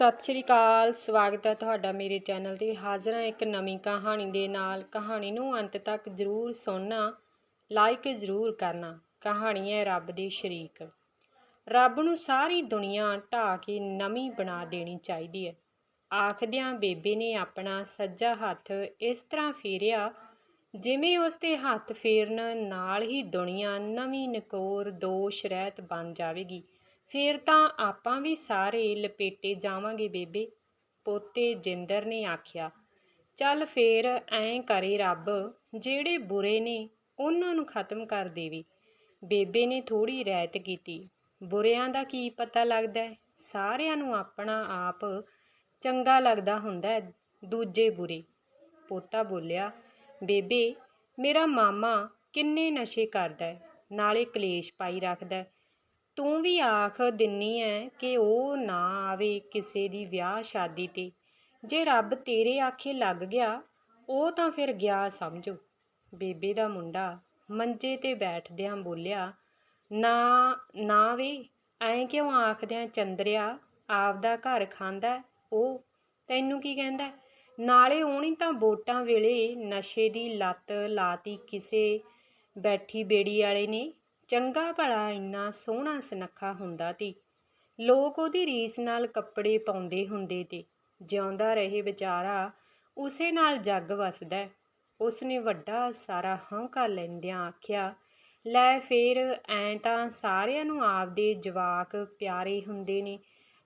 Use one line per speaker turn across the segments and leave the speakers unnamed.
ਸਤਿ ਸ਼੍ਰੀ ਅਕਾਲ, ਸਵਾਗਤ ਹੈ ਤੁਹਾਡਾ ਮੇਰੇ ਚੈਨਲ ਤੇ। ਹਾਜ਼ਰ ਹਾਂ ਇੱਕ ਨਵੀਂ ਕਹਾਣੀ ਦੇ ਨਾਲ। ਕਹਾਣੀ ਨੂੰ ਅੰਤ ਤੱਕ ਜ਼ਰੂਰ ਸੁਣਨਾ ਲਾਈਕ ਜ਼ਰੂਰ ਕਰਨਾ। ਕਹਾਣੀ ਹੈ ਰੱਬ ਦੇ ਸ਼ਰੀਕ। ਰੱਬ ਨੂੰ ਸਾਰੀ ਦੁਨੀਆ ਢਾਹ ਕੇ ਨਵੀਂ ਬਣਾ ਦੇਣੀ ਚਾਹੀਦੀ ਹੈ। ਆਖਦਿਆਂ ਬੇਬੇ ਨੇ ਆਪਣਾ ਸੱਜਾ ਹੱਥ ਇਸ ਤਰ੍ਹਾਂ ਫੇਰਿਆ, ਜਿਵੇਂ ਉਸ ਦੇ ਹੱਥ ਫੇਰਨ ਨਾਲ ਹੀ ਦੁਨੀਆ ਨਵੀਂ ਨਕੋਰ ਦੋਸ਼ ਰਹਿਤ ਬਣ ਜਾਵੇਗੀ। ਫੇਰ ਤਾਂ ਆਪਾਂ ਵੀ ਸਾਰੇ ਲਪੇਟੇ ਜਾਵਾਂਗੇ ਬੇਬੇ। ਪੋਤੇ ਜਿੰਦਰ ਨੇ ਆਖਿਆ, ਚੱਲ ਫੇਰ ਐਂ ਕਰੇ ਰੱਬ, ਜਿਹੜੇ ਬੁਰੇ ਨੇ ਉਹਨਾਂ ਨੂੰ ਖਤਮ ਕਰ ਦੇਵੇ। ਬੇਬੇ ਨੇ ਥੋੜੀ ਰਹਿਤ ਕੀਤੀ। ਬੁਰਿਆਂ ਦਾ ਕੀ ਪਤਾ ਲੱਗਦਾ ਸਾਰਿਆਂ ਨੂੰ ਆਪਣਾ ਆਪ ਚੰਗਾ ਲੱਗਦਾ ਹੁੰਦਾ ਦੂਜੇ ਬੁਰੇ। ਪੋਤਾ ਬੋਲਿਆ, ਬੇਬੇ, ਮੇਰਾ ਮਾਮਾ ਕਿੰਨੇ ਨਸ਼ੇ ਕਰਦਾ ਨਾਲੇ ਕਲੇਸ਼ ਪਾਈ ਰੱਖਦਾ ਤੂੰ ਵੀ ਆਖ ਦਿੰਨੀ ਐ ਕਿ ਉਹ ਨਾ ਆਵੇ ਕਿਸੇ ਦੀ ਵਿਆਹ ਸ਼ਾਦੀ ਤੇ। ਜੇ ਰੱਬ ਤੇਰੇ ਆਖੇ ਲੱਗ ਗਿਆ, ਉਹ ਤਾਂ ਫਿਰ ਗਿਆ ਸਮਝੋ। ਬੇਬੇ ਦਾ ਮੁੰਡਾ ਮੰਜੇ ਤੇ ਬੈਠਦਿਆਂ ਬੋਲਿਆ, ਨਾ ਨਾ ਵੇ, ਐਂ ਕਿਉਂ ਆਖਦਿਆਂ ਚੰਦਰਿਆ, ਆਪਦਾ ਘਰ ਖਾਂਦਾ ਉਹ, ਤੈਨੂੰ ਕੀ ਕਹਿੰਦਾ? ਨਾਲੇ ਉਹਨੀ ਤਾਂ ਵੋਟਾਂ ਵੇਲੇ ਨਸ਼ੇ ਦੀ ਲੱਤ ਲਾਤੀ ਕਿਸੇ ਬੈਠੀ ਬੇੜੀ ਵਾਲੇ ਨੇ। ਚੰਗਾ ਭਲਾ ਇੰਨਾ ਸੋਹਣਾ ਸੁਨੱਖਾ ਹੁੰਦਾ ਤੀ। ਲੋਕ ਉਹਦੀ ਰੀਸ ਨਾਲ ਕੱਪੜੇ ਪਾਉਂਦੇ ਹੁੰਦੇ ਤੇ ਜਿਉਂਦਾ ਰਹੇ ਵਿਚਾਰਾ ਉਸੇ ਨਾਲ ਜੱਗ ਵਸਦਾ ਉਸਨੇ ਵੱਡਾ ਸਾਰਾ ਹੌਂਕਾ ਲੈਂਦਿਆਂ ਆਖਿਆ, ਲੈ ਫੇਰ ਐਂ ਤਾਂ ਸਾਰਿਆਂ ਨੂੰ ਆਪਦੇ ਜਵਾਕ ਪਿਆਰੇ ਹੁੰਦੇ ਨੇ।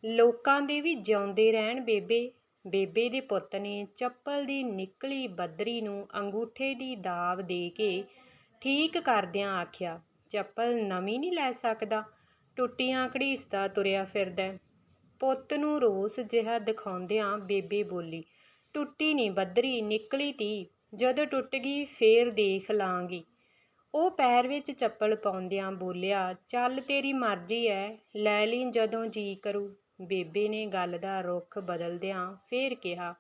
ਲੋਕਾਂ ਦੇ ਵੀ ਜਿਉਂਦੇ ਰਹਿਣ ਬੇਬੇ। ਬੇਬੇ ਦੇ ਪੁੱਤ ਨੇ ਚੱਪਲ ਦੀ ਨਿਕਲੀ ਬੱਦਰੀ ਨੂੰ ਅੰਗੂਠੇ ਦੀ ਦਾਬ ਦੇ ਕੇ ਠੀਕ ਕਰਦਿਆਂ ਆਖਿਆ ਚੱਪਲ ਨਵੀਂ ਨਹੀਂ ਲੈ ਸਕਦਾ। ਟੁੱਟੀਆਂ ਘੜੀਸਦਾ ਤੁਰਿਆ ਫਿਰਦਾ। ਪੁੱਤ ਨੂੰ ਰੋਸ ਜਿਹਾ ਦਿਖਾਉਂਦਿਆਂ ਬੇਬੇ ਬੋਲੀ, ਟੁੱਟੀ ਨਹੀਂ ਬੱਦਰੀ, ਨਿਕਲੀ ਤੀ। ਜਦੋਂ ਟੁੱਟ ਗਈ, ਫੇਰ ਦੇਖ ਲਾਂਗੀ। ਉਹ ਪੈਰ ਵਿੱਚ ਚੱਪਲ ਪਾਉਂਦਿਆਂ ਬੋਲਿਆ, ਚੱਲ ਤੇਰੀ ਮਰਜ਼ੀ ਐ, ਲੈ ਲਈ ਜਦੋਂ ਜੀ ਕਰੂ। ਬੇਬੇ ਨੇ ਗੱਲ ਦਾ ਰੁੱਖ ਬਦਲਦਿਆਂ ਫੇਰ ਕਿਹਾ,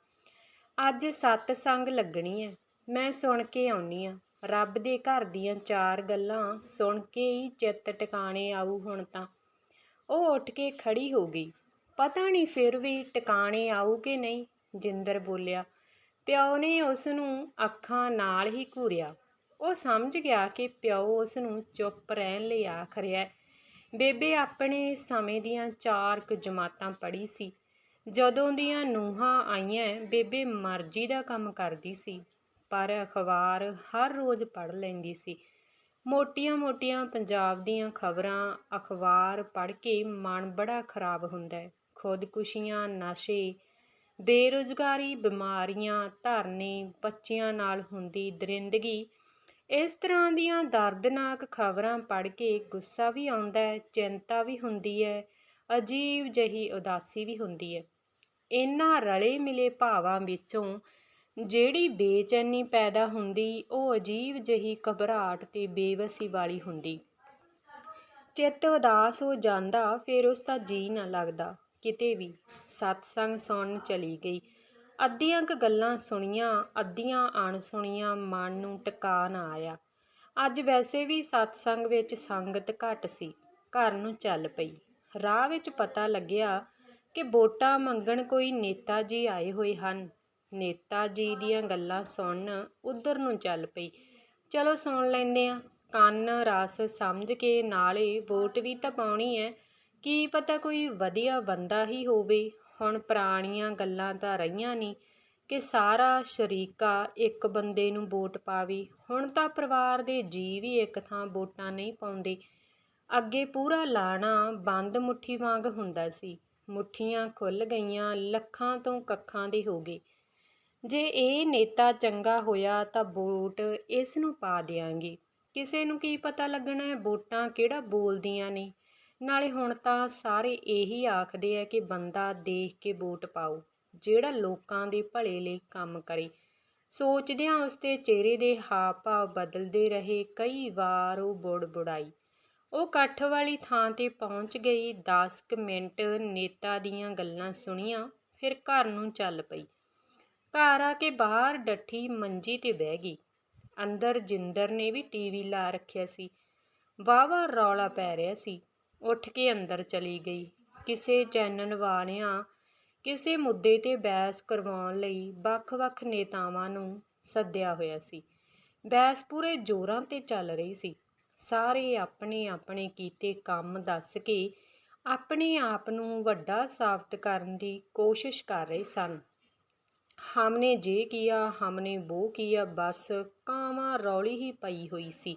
ਅੱਜ ਸੱਤ ਸੰਗ ਲੱਗਣੀ ਐ, ਮੈਂ ਸੁਣ ਕੇ ਆਉਣੀ ਆ। ਰੱਬ ਦੇ ਘਰ ਦੀਆਂ ਚਾਰ ਗੱਲਾਂ ਸੁਣ ਕੇ ਹੀ ਚਿੱਤ ਟਿਕਾਣੇ ਆਊ ਹੁਣ ਤਾਂ। ਉਹ ਉੱਠ ਕੇ ਖੜੀ ਹੋ ਗਈ। ਪਤਾ ਨਹੀਂ ਫਿਰ ਵੀ ਟਿਕਾਣੇ ਆਊ ਕਿ ਨਹੀਂ, ਜਿੰਦਰ ਬੋਲਿਆ। ਪਿਓ ਨੇ ਉਸ ਨੂੰ ਅੱਖਾਂ ਨਾਲ ਹੀ ਘੂਰਿਆ। ਉਹ ਸਮਝ ਗਿਆ ਕਿ ਪਿਓ ਉਸ ਨੂੰ ਚੁੱਪ ਰਹਿਣ ਲਈ ਆਖ ਰਿਹਾ ਬੇਬੇ ਆਪਣੇ ਸਮੇਂ ਦੀਆਂ ਚਾਰ ਕੁ ਜਮਾਤਾਂ ਪੜ੍ਹੀ ਸੀ। ਜਦੋਂ ਦੀਆਂ ਨੂਹਾਂ ਆਈਆਂ, ਬੇਬੇ ਮਰਜ਼ੀ ਦਾ ਕੰਮ ਕਰਦੀ ਸੀ। ਪਰ ਅਖਬਾਰ ਹਰ ਰੋਜ਼ ਪੜ੍ਹ ਲੈਂਦੀ ਸੀ। ਮੋਟੀਆਂ-ਮੋਟੀਆਂ ਪੰਜਾਬ ਦੀਆਂ ਖਬਰਾਂ ਅਖਬਾਰ ਪੜ੍ਹ ਕੇ ਮਨ ਬੜਾ ਖਰਾਬ ਹੁੰਦਾ ਹੈ। ਖੁਦਕੁਸ਼ੀਆਂ, ਨਸ਼ੇ, ਬੇਰੁਜ਼ਗਾਰੀ, ਬਿਮਾਰੀਆਂ, ਧਰਨੇ, ਬੱਚਿਆਂ ਨਾਲ ਹੁੰਦੀ ਦਰਿੰਦਗੀ, ਇਸ ਤਰ੍ਹਾਂ ਦੀਆਂ ਦਰਦਨਾਕ ਖਬਰਾਂ ਪੜ੍ਹ ਕੇ ਗੁੱਸਾ ਵੀ ਆਉਂਦਾ ਹੈ, ਚਿੰਤਾ ਵੀ ਹੁੰਦੀ ਹੈ, ਅਜੀਬ ਜਹੀ ਉਦਾਸੀ ਵੀ ਹੁੰਦੀ ਹੈ। ਇਹਨਾਂ ਰਲੇ ਮਿਲੇ ਭਾਵਾਂ ਵਿੱਚੋਂ ਜਿਹੜੀ ਬੇਚੈਨੀ ਪੈਦਾ ਹੁੰਦੀ, ਉਹ ਅਜੀਬ ਜਿਹੀ ਘਬਰਾਹਟ ਤੇ ਬੇਵਸੀ ਵਾਲੀ ਹੁੰਦੀ। ਚਿੱਤ ਉਦਾਸ ਹੋ ਜਾਂਦਾ, ਫਿਰ ਉਸਦਾ ਜੀਅ ਨਾ ਲੱਗਦਾ। ਕਿਤੇ ਵੀ ਸਤਸੰਗ ਸੁਣਨ ਚਲੀ ਗਈ। ਅੱਧੀਆਂ ਕੁ ਗੱਲਾਂ ਸੁਣੀਆਂ, ਅੱਧੀਆਂ ਅਣਸੁਣੀਆਂ, ਮਨ ਨੂੰ ਟਿਕਾ ਨਾ ਆਇਆ। ਅੱਜ ਵੈਸੇ ਵੀ ਸਤਸੰਗ ਵਿੱਚ ਸੰਗਤ ਘੱਟ ਸੀ, ਘਰ ਨੂੰ ਚੱਲ ਪਈ। ਰਾਹ ਵਿੱਚ ਪਤਾ ਲੱਗਿਆ ਕਿ ਵੋਟਾਂ ਮੰਗਣ ਕੋਈ ਨੇਤਾ ਜੀ ਆਏ ਹੋਏ ਹਨ। ਨੇਤਾ ਜੀ ਦੀਆਂ ਗੱਲਾਂ ਸੁਣਨ ਉੱਧਰ ਨੂੰ ਚੱਲ ਪਈ। ਚਲੋ ਸੁਣ ਲੈਂਦੇ ਆ। ਕੰਨ ਰਸ ਸਮਝ ਕੇ ਨਾਲੇ ਵੋਟ ਵੀ ਤਾਂ ਪਾਉਣੀ ਐ। ਕੀ ਪਤਾ ਕੋਈ ਵਧੀਆ ਬੰਦਾ ਹੀ ਹੋਵੇ। ਹੁਣ ਪੁਰਾਣੀਆਂ ਗੱਲਾਂ ਤਾਂ ਰਹੀਆਂ ਨਹੀਂ ਕਿ ਸਾਰਾ ਸ਼ਰੀਕਾ ਇੱਕ ਬੰਦੇ ਨੂੰ ਵੋਟ ਪਾਵੇ। ਹੁਣ ਤਾਂ ਪਰਿਵਾਰ ਦੇ ਜੀ ਵੀ ਇੱਕ ਥਾਂ ਵੋਟਾਂ ਨਹੀਂ ਪਾਉਂਦੇ। ਅੱਗੇ ਪੂਰਾ ਲਾਣਾ ਬੰਦ ਮੁੱਠੀ ਵਾਂਗ ਹੁੰਦਾ ਸੀ। ਮੁੱਠੀਆਂ ਖੁੱਲ੍ਹ ਗਈਆਂ ਲੱਖਾਂ ਤੋਂ ਕੱਖਾਂ ਦੇ ਹੋ ਗਏ। ਜੇ ਇਹ ਨੇਤਾ ਚੰਗਾ ਹੋਇਆ ਤਾਂ ਵੋਟ ਇਸ ਨੂੰ ਪਾ ਦਿਆਂਗੇ। ਕਿਸੇ ਨੂੰ ਕੀ ਪਤਾ ਲੱਗਣਾ ਹੈ, ਵੋਟਾਂ ਕਿਹੜਾ ਬੋਲਦੀਆਂ ਨੇ। ਨਾਲੇ ਹੁਣ ਤਾਂ ਸਾਰੇ ਇਹੀ ਆਖਦੇ ਆ ਕਿ ਬੰਦਾ ਦੇਖ ਕੇ ਵੋਟ ਪਾਓ, ਜਿਹੜਾ ਲੋਕਾਂ ਦੇ ਭਲੇ ਲਈ ਕੰਮ ਕਰੇ। ਸੋਚਦਿਆਂ ਉਸ ਦੇ ਚਿਹਰੇ ਦੇ ਹਾਵ ਭਾਵ ਬਦਲਦੇ ਰਹੇ, ਕਈ ਵਾਰ ਉਹ ਬੁੜ ਬੁੜਾਈ ਉਹ ਇਕੱਠ ਵਾਲੀ ਥਾਂ ਤੇ ਪਹੁੰਚ ਗਈ 10 ਕੁ ਮਿੰਟ ਨੇਤਾ ਦੀਆਂ ਗੱਲਾਂ ਸੁਣੀਆਂ, ਫਿਰ ਘਰ ਨੂੰ ਚੱਲ ਪਈ। ਘਰ ਆ ਕੇ ਬਾਹਰ ਡੱਠੀ ਮੰਜੀ ਤੇ ਬਹਿ ਗਈ। ਅੰਦਰ ਜਿੰਦਰ ਨੇ ਵੀ ਟੀਵੀ ਲਾ ਰੱਖਿਆ ਸੀ। ਵਾਵਾ ਰੌਲਾ ਪੈ ਰਿਹਾ ਸੀ। ਉੱਠ ਕੇ ਅੰਦਰ ਚਲੀ ਗਈ। ਕਿਸੇ ਚੈਨਲ ਵਾਲਿਆਂ ਕਿਸੇ ਮੁੱਦੇ ਤੇ ਬਹਿਸ ਕਰਵਾਉਣ ਲਈ ਵੱਖ-ਵੱਖ ਨੇਤਾਵਾਂ ਨੂੰ ਸੱਦਿਆ ਹੋਇਆ ਸੀ। ਬਹਿਸ ਪੂਰੇ ਜ਼ੋਰਾਂ ਤੇ ਚੱਲ ਰਹੀ ਸੀ। ਸਾਰੇ ਆਪਣੇ ਆਪਣੇ ਕੀਤੇ ਕੰਮ ਦੱਸ ਕੇ ਆਪਣੇ ਆਪ ਨੂੰ ਵੱਡਾ ਸਾਬਤ ਕਰਨ ਦੀ ਕੋਸ਼ਿਸ਼ ਕਰ ਰਹੇ ਸਨ। ਹਮਨੇ ਜੇ ਕੀਆ ਹਮਨੇ ਬੋ ਕੀਆ ਬਸ ਕਾਵਾਂ ਰੌਲੀ ਹੀ ਪਈ ਹੋਈ ਸੀ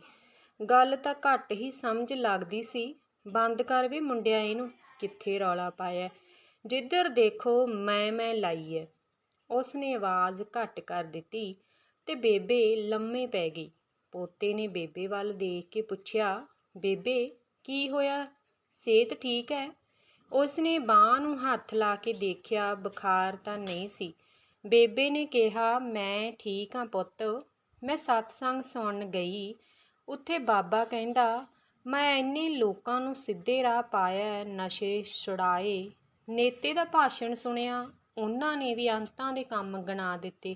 ਗੱਲ ਤਾਂ ਘੱਟ ਹੀ ਸਮਝ ਲੱਗਦੀ ਸੀ ਬੰਦ ਕਰ ਵੀ ਮੁੰਡਿਆ ਇਹਨੂੰ ਕਿੱਥੇ ਰੌਲਾ ਪਾਇਆ ਜਿੱਧਰ ਦੇਖੋ ਮੈਂ ਮੈਂ ਲਾਈ ਐ ਉਸ ਨੇ ਆਵਾਜ਼ ਘੱਟ ਕਰ ਦਿੱਤੀ ਤੇ ਬੇਬੇ ਲੰਮੇ ਪੈ ਗਈ ਪੋਤੇ ਨੇ ਬੇਬੇ ਵੱਲ ਦੇਖ ਕੇ ਪੁੱਛਿਆ ਬੇਬੇ ਕੀ ਹੋਇਆ ਸਿਹਤ ਠੀਕ ਹੈ ਉਸ ਨੇ ਬਾਹ ਨੂੰ ਹੱਥ ਲਾ ਕੇ ਦੇਖਿਆ ਬੁਖਾਰ ਤਾਂ ਨਹੀਂ ਸੀ ਬੇਬੇ ਨੇ ਕਿਹਾ, ਮੈਂ ਠੀਕ ਹਾਂ ਪੁੱਤ। ਮੈਂ ਸਤਸੰਗ ਸੁਣਨ ਗਈ। ਉੱਥੇ ਬਾਬਾ ਕਹਿੰਦਾ, ਮੈਂ ਇੰਨੇ ਲੋਕਾਂ ਨੂੰ ਸਿੱਧੇ ਰਾਹ ਪਾਇਆ, ਨਸ਼ੇ ਛੁਡਾਏ। ਨੇਤੇ ਦਾ ਭਾਸ਼ਣ ਸੁਣਿਆ, ਉਹਨਾਂ ਨੇ ਵੀ ਅੰਤਾਂ ਦੇ ਕੰਮ ਗਣਾ ਦਿੱਤੇ।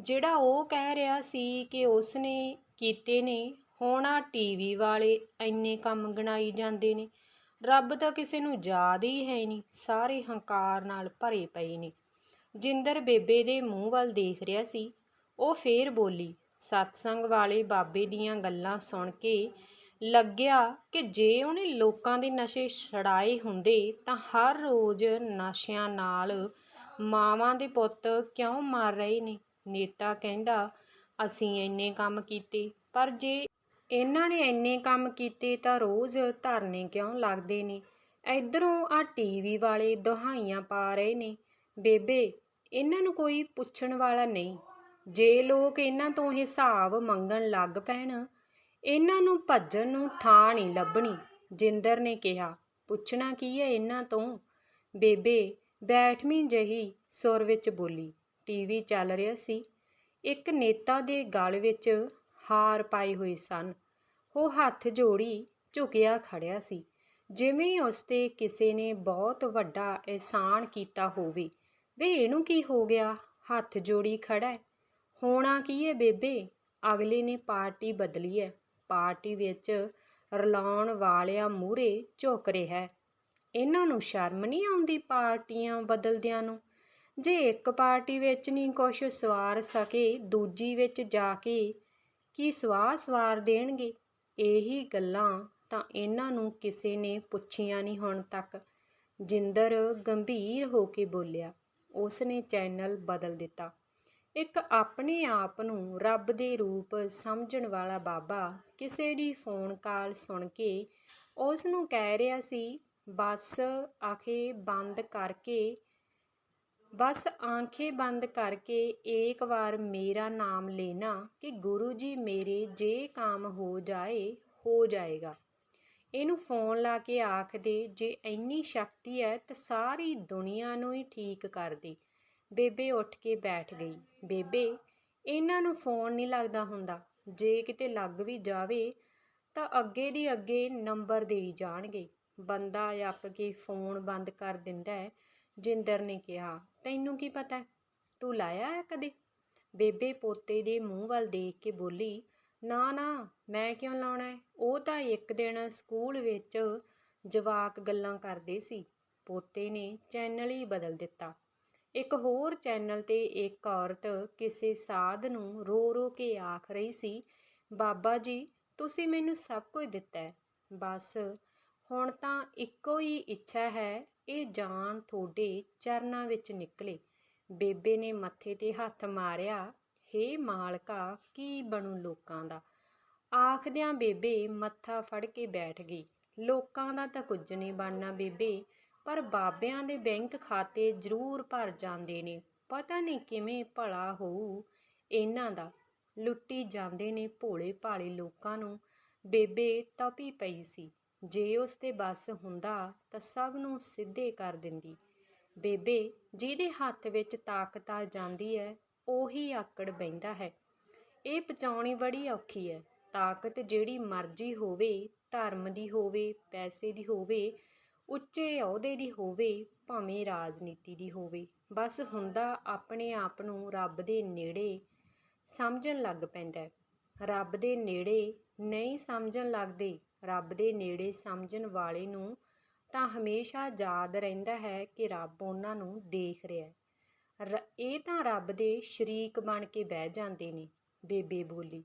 ਜਿਹੜਾ ਉਹ ਕਹਿ ਰਿਹਾ ਸੀ ਕਿ ਉਸਨੇ ਕੀਤੇ ਨੇ, ਹੁਣ ਆ ਟੀਵੀ ਵਾਲੇ ਇੰਨੇ ਕੰਮ ਗਣਾਈ ਜਾਂਦੇ ਨੇ। ਰੱਬ ਤਾਂ ਕਿਸੇ ਨੂੰ ਯਾਦ ਹੀ ਹੈ ਨਹੀਂ। ਸਾਰੇ ਹੰਕਾਰ ਨਾਲ ਭਰੇ ਪਏ ਨੇ। ਜਿੰਦਰ ਬੇਬੇ ਦੇ ਮੂੰਹ ਵੱਲ ਦੇਖ ਰਿਹਾ ਸੀ। ਉਹ ਫੇਰ ਬੋਲੀ, ਸਤਸੰਗ ਵਾਲੇ ਬਾਬੇ ਦੀਆਂ ਗੱਲਾਂ ਸੁਣ ਕੇ ਲੱਗਿਆ ਕਿ ਜੇ ਉਹਨੇ ਲੋਕਾਂ ਦੇ ਨਸ਼ੇ ਛੁਡਾਏ ਹੁੰਦੇ ਤਾਂ ਹਰ ਰੋਜ਼ ਨਸ਼ਿਆਂ ਨਾਲ ਮਾਵਾਂ ਦੇ ਪੁੱਤ ਕਿਉਂ ਮਰ ਰਹੇ ਨੇ? ਨੇਤਾ ਕਹਿੰਦਾ, ਅਸੀਂ ਇੰਨੇ ਕੰਮ ਕੀਤੇ, ਪਰ ਜੇ ਇਹਨਾਂ ਨੇ ਇੰਨੇ ਕੰਮ ਕੀਤੇ ਤਾਂ ਰੋਜ਼ ਧਰਨੇ ਕਿਉਂ ਲੱਗਦੇ ਨੇ? ਇਧਰੋਂ ਆ ਟੀਵੀ ਵਾਲੇ ਦੁਹਾਈਆਂ ਪਾ ਰਹੇ ਨੇ। ਬੇਬੇ, ਇਹਨਾਂ ਨੂੰ ਕੋਈ ਪੁੱਛਣ ਵਾਲਾ ਨਹੀਂ। ਜੇ ਲੋਕ ਇਹਨਾਂ ਤੋਂ ਹਿਸਾਬ ਮੰਗਣ ਲੱਗ ਪੈਣ, ਇਹਨਾਂ ਨੂੰ ਭੱਜਣ ਨੂੰ ਥਾਂ ਨਹੀਂ ਲੱਭਣੀ, ਜਿੰਦਰ ਨੇ ਕਿਹਾ। ਪੁੱਛਣਾ ਕੀ ਹੈ ਇਹਨਾਂ ਤੋਂ? ਬੇਬੇ, ਬੈਠਵੀਂ ਜਹੀ ਸੁਰ ਵਿੱਚ ਬੋਲੀ। ਟੀਵੀ ਚੱਲ ਰਿਹਾ ਸੀ। ਇੱਕ ਨੇਤਾ ਦੇ ਗਲ ਵਿੱਚ ਹਾਰ ਪਾਏ ਹੋਏ ਸਨ। ਉਹ ਹੱਥ ਜੋੜੀ ਝੁਕਿਆ ਖੜਿਆ ਸੀ। ਜਿਵੇਂ ਉਸ ਤੇ ਕਿਸੇ ਨੇ ਬਹੁਤ ਵੱਡਾ ਅਹਿਸਾਨ ਕੀਤਾ ਹੋਵੇ ਵੇ ਇਹਨੂੰ ਕੀ ਹੋ ਗਿਆ? ਹੱਥ ਜੋੜੀ ਖੜਾ ਹੋਣਾ ਕੀ ਹੈ ਬੇਬੇ? ਅਗਲੇ ਨੇ ਪਾਰਟੀ ਬਦਲੀ ਹੈ ਪਾਰਟੀ ਵਿੱਚ ਰਲਾਉਣ ਵਾਲਿਆਂ ਮੂਹਰੇ ਝੁਕ ਰਿਹਾ ਇਹਨਾਂ ਨੂੰ ਸ਼ਰਮ ਨਹੀਂ ਆਉਂਦੀ ਪਾਰਟੀਆਂ ਬਦਲਦਿਆਂ ਨੂੰ? ਜੇ ਇੱਕ ਪਾਰਟੀ ਵਿੱਚ ਨਹੀਂ ਕੁਛ ਸਵਾਰ ਸਕੇ, ਦੂਜੀ ਵਿੱਚ ਜਾ ਕੇ ਕੀ ਸਵਾਹ ਸਵਾਰ ਦੇਣਗੇ? ਇਹੀ ਗੱਲਾਂ ਤਾਂ ਇਹਨਾਂ ਨੂੰ ਕਿਸੇ ਨੇ ਪੁੱਛੀਆਂ ਨਹੀਂ ਹੁਣ ਤੱਕ। ਜਿੰਦਰ ਗੰਭੀਰ ਹੋ ਕੇ ਬੋਲਿਆ ਉਸ ਨੇ ਚੈਨਲ ਬਦਲ ਦਿੱਤਾ। ਇੱਕ ਆਪਣੇ ਆਪ ਨੂੰ ਰੱਬ ਦੇ ਰੂਪ ਸਮਝਣ ਵਾਲਾ ਬਾਬਾ ਕਿਸੇ ਦੀ ਫੋਨ ਕਾਲ ਸੁਣ ਕੇ ਉਸ ਨੂੰ ਕਹਿ ਰਿਹਾ ਸੀ, ਬਸ ਆਖੇ ਬੰਦ ਕਰਕੇ, ਬਸ ਆਂਖੇ ਬੰਦ ਕਰਕੇ ਇੱਕ ਵਾਰ ਮੇਰਾ ਨਾਮ ਲੈਣਾ ਕਿ ਗੁਰੂ ਜੀ ਮੇਰੇ ਜੇ ਕੰਮ ਹੋ ਜਾਏ, ਹੋ ਜਾਏਗਾ। ਇਹਨੂੰ ਫੋਨ ਲਾ ਕੇ ਆਖਦੇ, ਜੇ ਇੰਨੀ ਸ਼ਕਤੀ ਹੈ ਤਾਂ ਸਾਰੀ ਦੁਨੀਆ ਨੂੰ ਹੀ ਠੀਕ ਕਰ ਦੇ ਬੇਬੇ ਉੱਠ ਕੇ ਬੈਠ ਗਈ। ਬੇਬੇ, ਇਹਨਾਂ ਨੂੰ ਫੋਨ ਨਹੀਂ ਲੱਗਦਾ ਹੁੰਦਾ। ਜੇ ਕਿਤੇ ਲੱਗ ਵੀ ਜਾਵੇ ਤਾਂ ਅੱਗੇ ਦੀ ਅੱਗੇ ਨੰਬਰ ਦੇਈ ਜਾਣਗੇ। ਬੰਦਾ ਅੱਕ ਕੇ ਫੋਨ ਬੰਦ ਕਰ ਦਿੰਦਾ ਹੈ ਜਿੰਦਰ ਨੇ ਕਿਹਾ, ਤੈਨੂੰ ਕੀ ਪਤਾ? ਤੂੰ ਲਾਇਆ ਹੈ ਕਦੇ? ਬੇਬੇ ਪੋਤੇ ਦੇ ਮੂੰਹ ਵੱਲ ਦੇਖ ਕੇ ਬੋਲੀ ਨਾ ਨਾ, ਮੈਂ ਕਿਉਂ ਲਾਉਣਾ ਹੈ? ਉਹ ਤਾਂ ਇੱਕ ਦਿਨ ਸਕੂਲ ਵਿੱਚ ਜਵਾਕ ਗੱਲਾਂ ਕਰਦੇ ਸੀ। ਪੋਤੇ ਨੇ ਚੈਨਲ ਹੀ ਬਦਲ ਦਿੱਤਾ। ਇੱਕ ਹੋਰ ਚੈਨਲ ਤੇ ਇੱਕ ਔਰਤ ਕਿਸੇ ਸਾਧ ਨੂੰ ਰੋ ਰੋ ਕੇ ਆਖ ਰਹੀ ਸੀ, ਬਾਬਾ ਜੀ, ਤੁਸੀਂ ਮੈਨੂੰ ਸਭ ਕੁਝ ਦਿੱਤਾ ਹੈ। ਬਸ, ਹੁਣ ਤਾਂ ਇੱਕੋ ਹੀ ਇੱਛਾ ਹੈ, ਇਹ ਜਾਨ ਤੁਹਾਡੇ ਚਰਨਾਂ ਵਿੱਚ ਨਿਕਲੇ। ਬੇਬੇ ਨੇ ਮੱਥੇ ਤੇ ਹੱਥ ਮਾਰਿਆ ਹੇ ਮਾਲਕਾ, ਕੀ ਬਣੂ ਲੋਕਾਂ ਦਾ? ਆਖਦਿਆਂ ਬੇਬੇ ਮੱਥਾ ਫੜ ਕੇ ਬੈਠ ਗਈ। ਲੋਕਾਂ ਦਾ ਤਾਂ ਕੁਝ ਨਹੀਂ ਬਣਨਾ ਬੇਬੇ, ਪਰ ਬਾਬਿਆਂ ਦੇ ਬੈਂਕ ਖਾਤੇ ਜ਼ਰੂਰ ਭਰ ਜਾਂਦੇ ਨੇ। ਪਤਾ ਨਹੀਂ ਕਿਵੇਂ ਭਲਾ ਹੋਊ ਇਹਨਾਂ ਦਾ। ਲੁੱਟੀ ਜਾਂਦੇ ਨੇ ਭੋਲੇ ਭਾਲੇ ਲੋਕਾਂ ਨੂੰ। ਬੇਬੇ ਤਪੀ ਪਈ ਸੀ। ਜੇ ਉਸ ਤੇ ਬਸ ਹੁੰਦਾ ਤਾਂ ਸਭ ਨੂੰ ਸਿੱਧੇ ਕਰ ਦਿੰਦੀ। ਬੇਬੇ, ਜਿਹਦੇ ਹੱਥ ਵਿੱਚ ਤਾਕਤ ਆ ਜਾਂਦੀ ਹੈ ਉਹੀ ਆਕੜ ਬਹਿੰਦਾ ਹੈ। ਇਹ ਪਚਾਉਣੀ ਬੜੀ ਔਖੀ ਹੈ। ਤਾਕਤ ਜਿਹੜੀ ਮਰਜ਼ੀ ਹੋਵੇ, ਧਰਮ ਦੀ ਹੋਵੇ, ਪੈਸੇ ਦੀ ਹੋਵੇ, ਉੱਚੇ ਅਹੁਦੇ ਦੀ ਹੋਵੇ, ਭਾਵੇਂ ਰਾਜਨੀਤੀ ਦੀ ਹੋਵੇ, ਬਸ ਹੁੰਦਾ ਆਪਣੇ ਆਪ ਨੂੰ ਰੱਬ ਦੇ ਨੇੜੇ ਸਮਝਣ ਲੱਗ ਪੈਂਦਾ ਰੱਬ ਦੇ ਨੇੜੇ ਨਹੀਂ ਸਮਝਣ ਲੱਗਦੇ, ਰੱਬ ਦੇ ਨੇੜੇ ਸਮਝਣ ਵਾਲੇ ਨੂੰ ਤਾਂ ਹਮੇਸ਼ਾ ਯਾਦ ਰਹਿੰਦਾ ਹੈ ਕਿ ਰੱਬ ਉਹਨਾਂ ਨੂੰ ਦੇਖ ਰਿਹਾ ਹੈ। ਰ- ਇਹ ਤਾਂ ਰੱਬ ਦੇ ਸ਼ਰੀਕ ਬਣ ਕੇ ਬਹਿ ਜਾਂਦੇ ਨੇ। ਬੇਬੇ ਬੋਲੀ,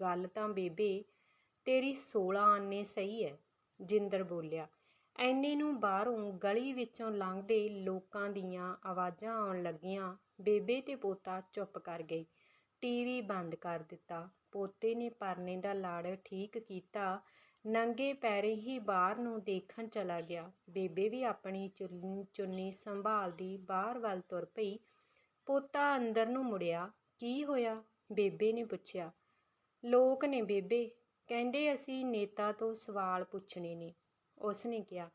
ਗੱਲ ਤਾਂ ਬੇਬੇ, ਤੇਰੀ 16 ਆਨੇ ਸਹੀ ਹੈ ਜਿੰਦਰ ਬੋਲਿਆ, ਐਨੇ ਨੂੰ ਬਾਹਰੋਂ ਗਲੀ ਵਿੱਚੋਂ ਲੰਘਦੇ ਲੋਕਾਂ ਦੀਆਂ ਆਵਾਜ਼ਾਂ ਆਉਣ ਲੱਗੀਆਂ। ਬੇਬੇ ਤੇ ਪੋਤਾ ਚੁੱਪ ਕਰ ਗਏ। ਟੀਵੀ ਬੰਦ ਕਰ ਦਿੱਤਾ। ਪੋਤੇ ਨੇ ਪਰਨੇ ਦਾ ਲਾੜ ਠੀਕ ਕੀਤਾ। ਨੰਗੇ ਪੈਰੇ ਹੀ ਬਾਹਰ ਨੂੰ ਦੇਖਣ ਚਲਾ ਗਿਆ। ਬੇਬੇ ਵੀ ਆਪਣੀ ਚੁੰਨੀ ਚੁੰਨੀ ਸੰਭਾਲਦੀ ਬਾਹਰ ਵੱਲ ਤੁਰ ਪਈ। ਪੋਤਾ ਅੰਦਰ ਨੂੰ ਮੁੜਿਆ, ਕੀ ਹੋਇਆ? ਬੇਬੇ ਨੇ ਪੁੱਛਿਆ। ਲੋਕ ਨੇ ਬੇਬੇ, ਕਹਿੰਦੇ ਅਸੀਂ ਨੇਤਾ ਤੋਂ ਸਵਾਲ ਪੁੱਛਣੇ ਨੇ। ਉਸਨੇ ਕਿਹਾ,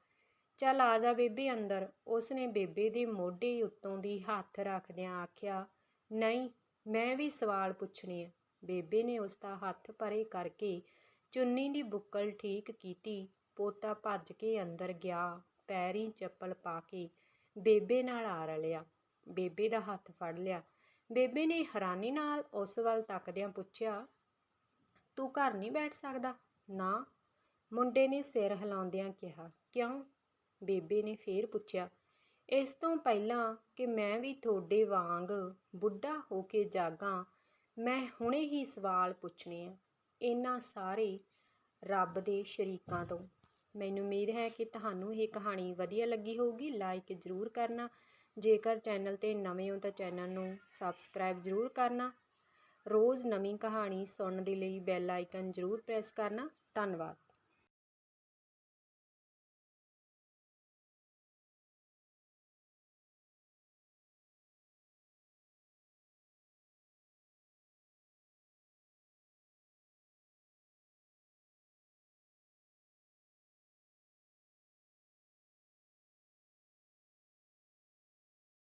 ਚੱਲ ਆ ਜਾ ਬੇਬੇ ਅੰਦਰ। ਉਸਨੇ ਬੇਬੇ ਦੇ ਮੋਢੇ ਉੱਤੋਂ ਦੀ ਹੱਥ ਰੱਖਦਿਆਂ ਆਖਿਆ, ਨਹੀਂ, ਮੈਂ ਵੀ ਸਵਾਲ ਪੁੱਛਣੇ ਆ। ਬੇਬੇ ਨੇ ਉਸਦਾ ਹੱਥ ਪਰੇ ਕਰਕੇ ਚੁੰਨੀ ਦੀ ਬੁੱਕਲ ਠੀਕ ਕੀਤੀ, ਪੋਤਾ ਭੱਜ ਕੇ ਅੰਦਰ ਗਿਆ, ਪੈਰੀਂ ਚੱਪਲ ਪਾ ਕੇ ਬੇਬੇ ਨਾਲ ਆ ਰਲਿਆ। ਬੇਬੇ ਦਾ ਹੱਥ ਫੜ ਲਿਆ। ਬੇਬੇ ਨੇ ਹੈਰਾਨੀ ਨਾਲ ਉਸ ਵੱਲ ਤੱਕਦਿਆਂ ਪੁੱਛਿਆ, ਤੂੰ ਘਰ ਨਹੀਂ ਬੈਠ ਸਕਦਾ? ਨਾ। ਮੁੰਡੇ ਨੇ ਸਿਰ ਹਿਲਾਉਂਦਿਆਂ ਕਿਹਾ, ਕਿਉਂ? ਬੇਬੇ ਨੇ ਫੇਰ ਪੁੱਛਿਆ, ਇਸ ਤੋਂ ਪਹਿਲਾਂ ਕਿ ਮੈਂ ਵੀ ਤੁਹਾਡੇ ਵਾਂਗ ਬੁੱਢਾ ਹੋ ਕੇ ਜਾਗਾਂ, ਮੈਂ ਹੁਣੇ ਹੀ ਸਵਾਲ ਪੁੱਛਣੇ ਆ। ਇਹਨਾਂ ਸਾਰੇ ਰੱਬ ਦੇ ਸ਼ਰੀਕਾਂ ਤੋਂ। ਮੈਨੂੰ ਉਮੀਦ ਹੈ ਕਿ ਤੁਹਾਨੂੰ ਇਹ ਕਹਾਣੀ ਵਧੀਆ ਲੱਗੀ ਹੋਊਗੀ। ਲਾਈਕ ਜ਼ਰੂਰ ਕਰਨਾ। ਜੇਕਰ ਚੈਨਲ ਤੇ ਨਵੇਂ ਹੋ ਤਾਂ ਚੈਨਲ ਨੂੰ ਸਬਸਕ੍ਰਾਈਬ ਜ਼ਰੂਰ ਕਰਨਾ। ਰੋਜ਼ ਨਵੀਂ ਕਹਾਣੀ ਸੁਣਨ ਦੇ ਲਈ ਬੈਲ ਆਈਕਨ ਜ਼ਰੂਰ ਪ੍ਰੈਸ ਕਰਨਾ। ਧੰਨਵਾਦ।